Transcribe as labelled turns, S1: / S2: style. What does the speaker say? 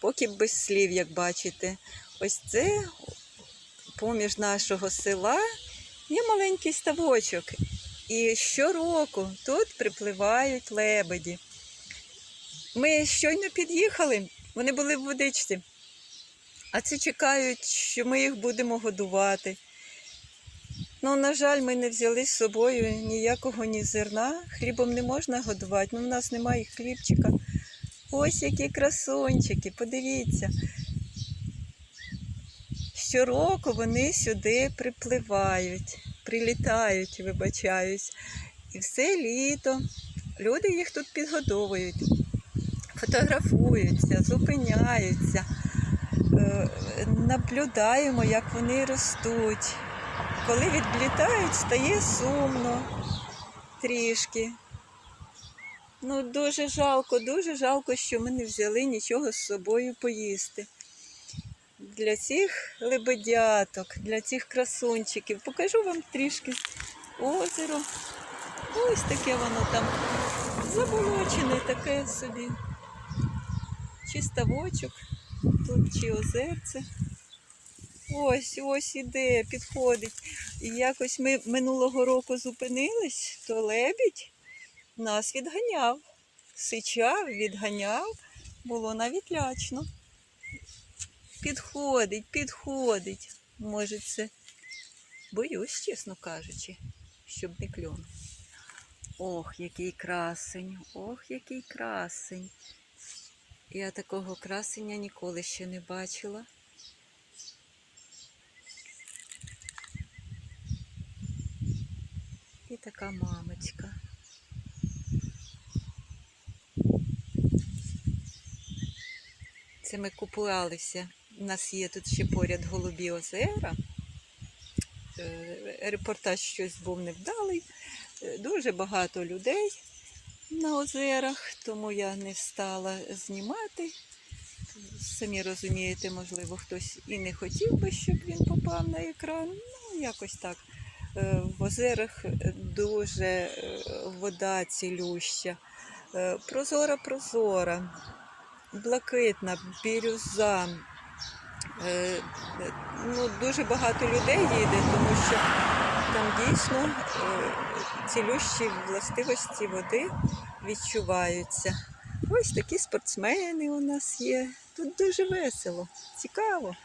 S1: поки без слів, як бачите. Ось це поміж нашого села є маленький ставочок. І щороку тут припливають лебеді. Ми щойно під'їхали, вони були в водичці. А ці чекають, що ми їх будемо годувати. Ну, на жаль, ми не взяли з собою ніякого ні зерна. Хлібом не можна годувати, ну в нас немає хлібчика. Ось які красунчики, подивіться. Щороку вони сюди припливають, прилітають, вибачаюсь. І все літо люди їх тут підгодовують, фотографуються, зупиняються, е, наблюдаємо, як вони ростуть. Коли відлітають, стає сумно трішки. Ну, дуже жалко, дуже жалко, що ми не взяли нічого з собою поїсти. Для цих лебедяток, для цих красунчиків. Покажу вам трішки озеро. Ось таке воно там заболочене таке собі. Чи ставочок, тут чи озерце. Ось, ось іде, підходить. І якось ми минулого року зупинились, то лебідь нас відганяв. Сичав, відганяв, було навіть лячно. Підходить, підходить. Може, це боюсь, чесно кажучи, щоб не клюнув. Ох, який красень, ох, який красень. Я такого красення ніколи ще не бачила. І така мамочка. Це ми купувалися. У нас є тут ще поряд голубі озера. Е, Репортаж щось був невдалий. Е, Дуже багато людей на озерах, тому я не стала знімати. Самі розумієте, можливо, хтось і не хотів би, щоб він попав на екран. Ну, якось так. Е, В озерах дуже вода цілюща, Е, прозора, прозора, блакитна, бірюза. Е, Ну, дуже багато людей їде, тому що там дійсно е, цілющі властивості води відчуваються. Ось такі спортсмени у нас є. Тут дуже весело, цікаво.